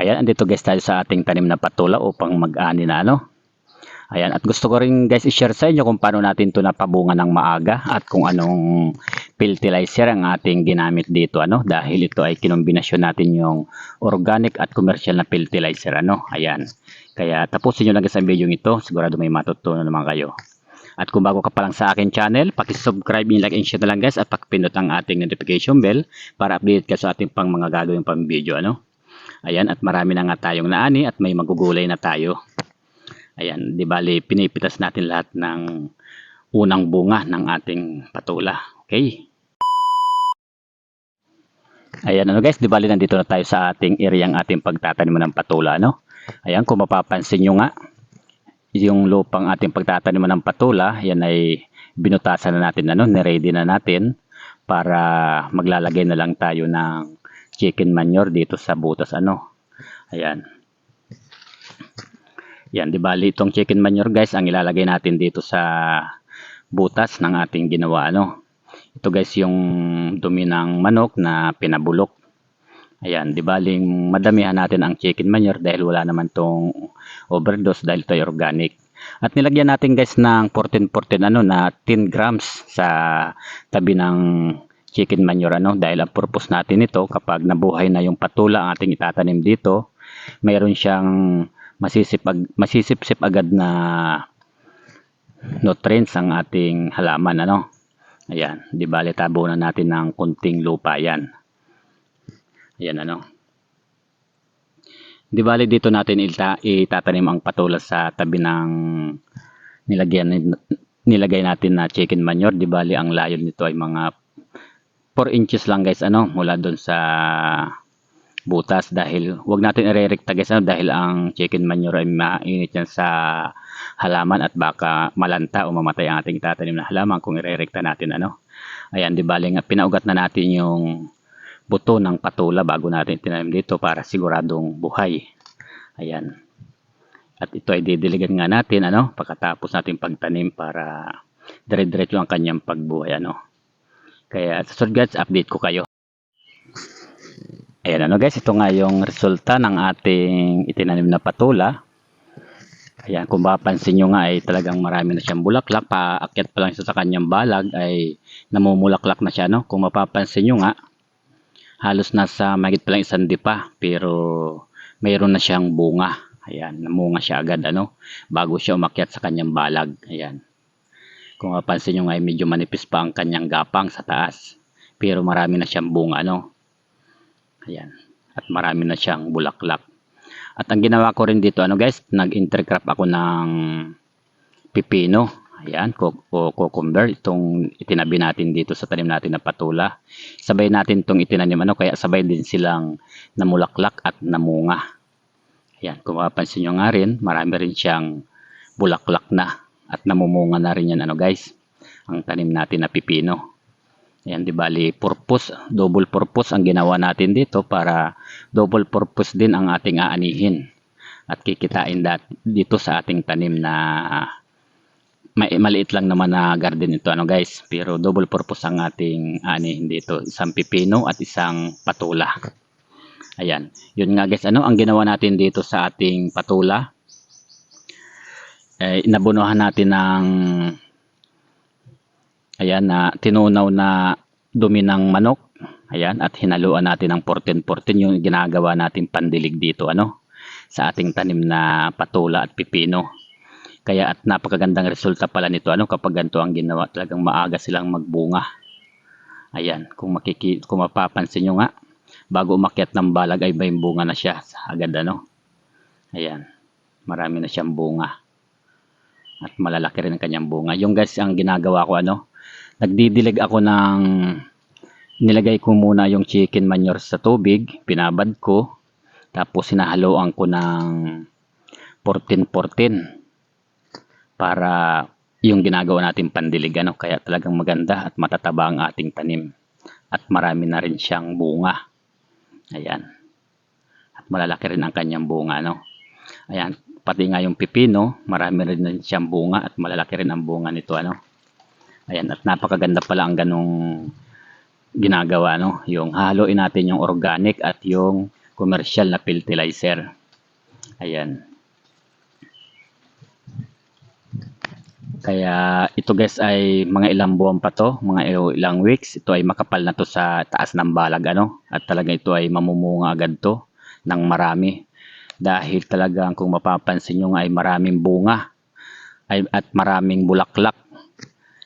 Ayan, andito guys tayo sa ating tanim na patula upang mag-ani na ano. Ayan, at gusto ko rin guys i-share sa inyo kung paano natin ito napabunga ng maaga at kung anong fertilizer ang ating ginamit dito ano dahil ito ay kinombinasyon natin yung organic at commercial na fertilizer ano. Ayan. Kaya tapusin nyo lang guys ang video ito, sigurado may matutunan naman kayo. At kung bago ka pa lang sa akin channel, paki-subscribe, like and share na lang guys at pakipindot ang ating notification bell para update ka sa ating pang mga gagawin pang video ano. Ayan, at marami na nga tayong naani at may magugulay na tayo. Ayan, di bali, pinipitas natin lahat ng unang bunga ng ating patula. Okay? Ayan, ano guys, di bali, nandito na tayo sa ating area ating pagtatanim ng patula, no? Ayan, kung mapapansin nyo nga, yung lupang ating pagtatanim ng patula, yan ay binutasan na natin, ano, niready na natin para maglalagay na lang tayo ng chicken manure dito sa butas, ano. Ayan. Yan, di bali itong chicken manure guys, ang ilalagay natin dito sa butas ng ating ginawa ano. Ito guys yung dumi ng manok na pinabulok. Ayan, di baling madamihan natin ang chicken manure dahil wala naman tong overdose dahil ito organic. At nilagyan natin guys ng 14-14 ano na 10 grams sa tabi ng chicken manure ano dahil ang purpose natin ito kapag nabuhay na yung patula ang ating itatanim dito, mayroon siyang masisip masisipsip agad na nutrients ang ating halaman ano. Ayan, di bale tabunan natin ng kunting lupa yan. Ayan ano. Di bale dito natin ita, itatanim ang patula sa tabi ng nilagyan nilagay natin na chicken manure. Di bale ang layo nito ay mga 4 inches lang guys ano mula doon sa butas dahil wag natin irerekta guys ano, dahil ang chicken manure ay mainit yan sa halaman at baka malanta o mamatay ang ating itatanim na halaman kung irerekta natin ano. Ayan, di bali nga pinaugat na natin yung buto ng patula bago natin tinanim dito para siguradong buhay. Ayan. At ito ay didiligan nga natin ano pagkatapos natin pagtanim para dire-diretso ang kanyang pagbuhay ano. Kaya sa susunod guys, update ko kayo. Ayan ano guys, ito nga yung resulta ng ating itinanim na patula. Ayan, kung mapapansin nyo nga ay talagang marami na siyang bulaklak. Paakyat pa lang siya sa kanyang balag ay namumulaklak na siya. No? Kung mapapansin nyo nga, halos nasa magit pa lang isang dipa. Pero mayroon na siyang bunga. Ayan, namunga siya agad ano, bago siya umakyat sa kanyang balag. Ayan. Kung mapapansin nyo nga ay medyo manipis pa ang kanyang gapang sa taas. Pero marami na siyang bunga. No? Ayan. At marami na siyang bulaklak. At ang ginawa ko rin dito, ano guys, nag-intercrop ako ng pipino. Ayan, cucumber. Itong itinabi natin dito sa tanim natin na patula. Sabay natin itong itinanim, ano, kaya sabay din silang namulaklak at namunga. Ayan, kung mapapansin nyo nga rin, marami rin siyang bulaklak na. At namumunga na rin yan, ano guys, ang tanim natin na pipino. Ayan, di bali, purpose, double purpose ang ginawa natin dito para double purpose din ang ating aanihin. At kikitain dat, dito sa ating tanim na may, maliit lang naman na garden ito, ano guys. Pero double purpose ang ating aanihin dito. Isang pipino at isang patula. Ayan. Yun nga guys, ano ang ginawa natin dito sa ating patula? Eh, inabunuhan natin ng Ayan na tinunaw na dumi ng manok. Ayan at hinaluan natin ng 14-14 yung ginagawa natin pandilig dito ano sa ating tanim na patula at pipino. Kaya at napakagandang resulta pala nito ano kapag ganito ang ginawa talagang maaga silang magbunga. Ayan, kung makiki kung mapapansin niyo nga bago umakyat ng balag ay may bunga na siya agad ano. Ayan. Marami na siyang bunga. At malalaki rin ang kanyang bunga. Yung guys ang ginagawa ko ano, nagdidilig ako ng nilagay ko muna yung chicken manure sa tubig, pinabad ko, tapos sinahaloan ko ng 14-14 para yung ginagawa natin pandilig ano, kaya talagang maganda at matataba ang ating tanim at marami na rin siyang bunga ayan at malalaki rin ang kanyang bunga no? ayan, pati nga yung pipino marami rin siyang bunga at malalaki rin ang bunga nito ano Ayan, at napakaganda pala ang ganong ginagawa, no? Yung haluin natin yung organic at yung commercial na fertilizer. Ayan. Kaya ito guys ay mga ilang buwan pa to, mga il- ilang weeks. Ito ay makapal na to sa taas ng balag ano. At talaga ito ay mamumunga agad to ng marami. Dahil talagang kung mapapansin nyo nga ay maraming bunga ay, at maraming bulaklak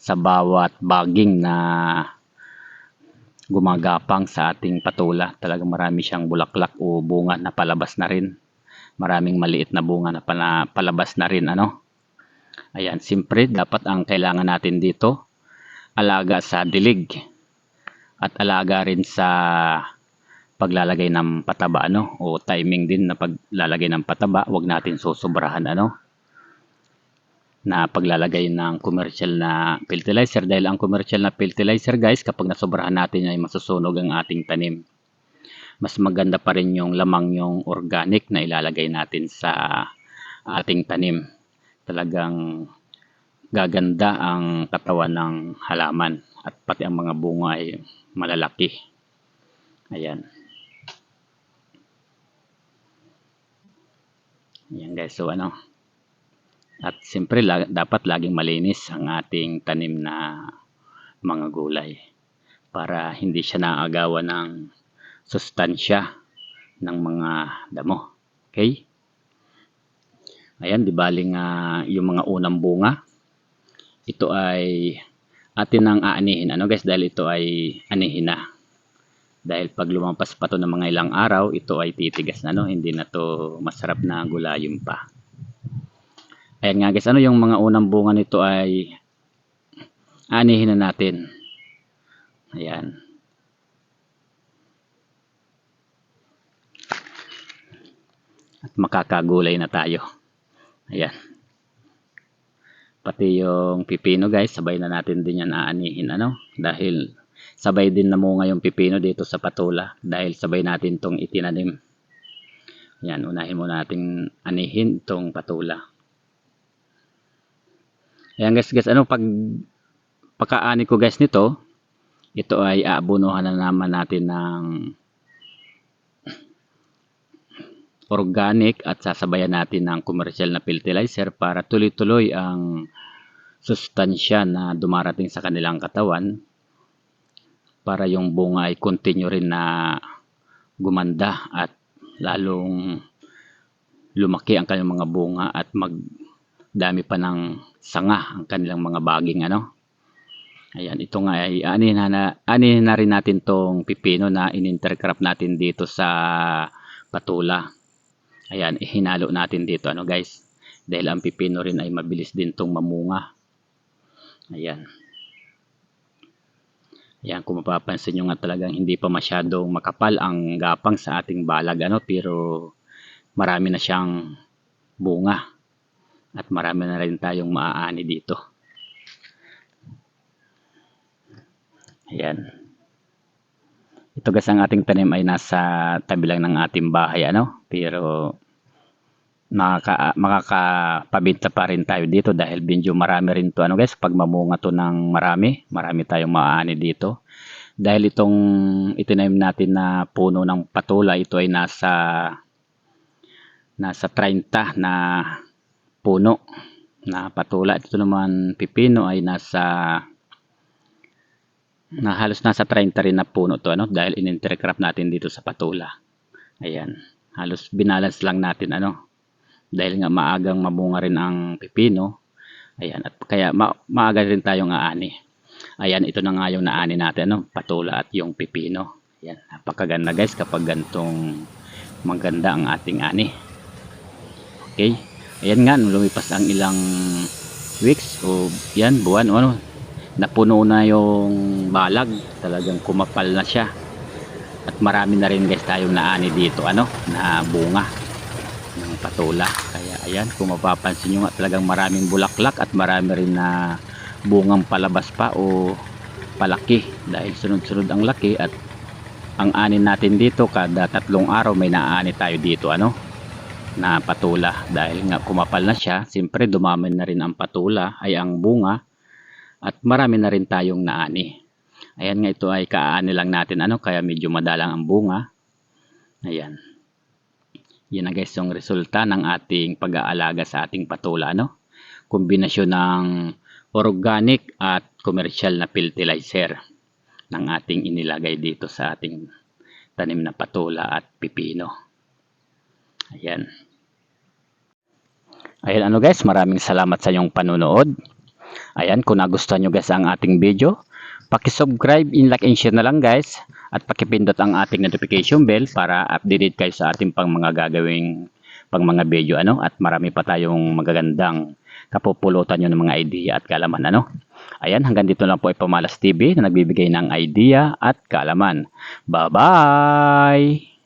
sa bawat baging na gumagapang sa ating patula. Talagang marami siyang bulaklak o bunga na palabas na rin. Maraming maliit na bunga na pala- palabas na rin ano. Ayan, siyempre dapat ang kailangan natin dito alaga sa dilig at alaga rin sa paglalagay ng pataba ano o timing din na paglalagay ng pataba, wag natin susobrahan ano na paglalagay ng commercial na fertilizer dahil ang commercial na fertilizer guys kapag nasobrahan natin ay masusunog ang ating tanim. Mas maganda pa rin yung lamang yung organic na ilalagay natin sa ating tanim talagang gaganda ang katawan ng halaman at pati ang mga bunga ay malalaki. Ayan. Ayan guys, so ano. At siyempre la- dapat laging malinis ang ating tanim na mga gulay para hindi siya naagawan ng sustansya ng mga damo. Okay? Ayan, di baling nga yung mga unang bunga. Ito ay atin nang aanihin. Ano guys, dahil ito ay anihin na. Dahil pag lumampas pa to ng mga ilang araw, ito ay titigas na, no? Hindi na to masarap na gulayon pa. Ayan nga guys, ano yung mga unang bunga nito ay anihin na natin. Ayan. At makakagulay na tayo. Ayan. Pati yung pipino guys, sabay na natin din yan aanihin ano. Dahil sabay din namunga yung pipino dito sa patula. Dahil sabay natin tong itinanim. Yan, unahin muna natin anihin tong patula. Ayan guys, guys, ano pag pagkaani ko guys nito, ito ay aabunuhan na naman natin ng organic at sasabayan natin ng commercial na fertilizer para tuloy-tuloy ang sustansya na dumarating sa kanilang katawan para yung bunga ay continue rin na gumanda at lalong lumaki ang kanilang mga bunga at magdami pa ng sanga ang kanilang mga baging ano. Ayan, ito nga ay anihin na, anihin na rin natin tong pipino na in-intercrop natin dito sa patula. Ayan, ihinalo natin dito ano guys. Dahil ang pipino rin ay mabilis din tong mamunga. Ayan. Ayan, kung mapapansin nyo nga talagang hindi pa masyadong makapal ang gapang sa ating balag ano pero marami na siyang bunga at marami na rin tayong maaani dito. Ayan. Ito guys ang ating tanim ay nasa tabi lang ng ating bahay ano. Pero makaka, makakapabinta pa rin tayo dito dahil medyo marami rin to ano guys. Pag mamunga to ng marami, marami tayong maaani dito. Dahil itong itinanim natin na puno ng patula, ito ay nasa nasa 30 na puno na patula. Ito naman pipino ay nasa na halos nasa 30 rin na puno to ano dahil in-intercrop natin dito sa patula. Ayan. Halos binalance lang natin ano dahil nga maagang mabunga rin ang pipino. Ayan at kaya ma maaga rin tayong aani. Ayan ito na nga yung naani natin ano patula at yung pipino. Ayan napakaganda guys kapag gantong maganda ang ating ani. Okay? Ayan nga lumipas ang ilang weeks o yan buwan o ano napuno na yung balag talagang kumapal na siya at marami na rin guys tayong naani dito ano na bunga ng patula kaya ayan kung mapapansin nyo nga talagang maraming bulaklak at marami rin na bungang palabas pa o palaki dahil sunod-sunod ang laki at ang anin natin dito kada tatlong araw may naani tayo dito ano na patula dahil nga kumapal na siya siyempre dumami na rin ang patula ay ang bunga at marami na rin tayong naani. Ayan nga ito ay kaani lang natin ano kaya medyo madalang ang bunga. Ayan. Yan na guys yung resulta ng ating pag-aalaga sa ating patula. No? Kombinasyon ng organic at commercial na fertilizer ng ating inilagay dito sa ating tanim na patula at pipino. Ayan. Ayan ano guys, maraming salamat sa inyong panunood. Ayan, kung nagustuhan nyo guys ang ating video, Paki-subscribe, in-like and share na lang guys. At pakipindot ang ating notification bell para updated kayo sa ating pang mga gagawing pang mga video ano at marami pa tayong magagandang kapupulutan nyo ng mga idea at kaalaman ano. Ayan, hanggang dito lang po ay Pamalas TV na nagbibigay ng idea at kaalaman. Bye-bye!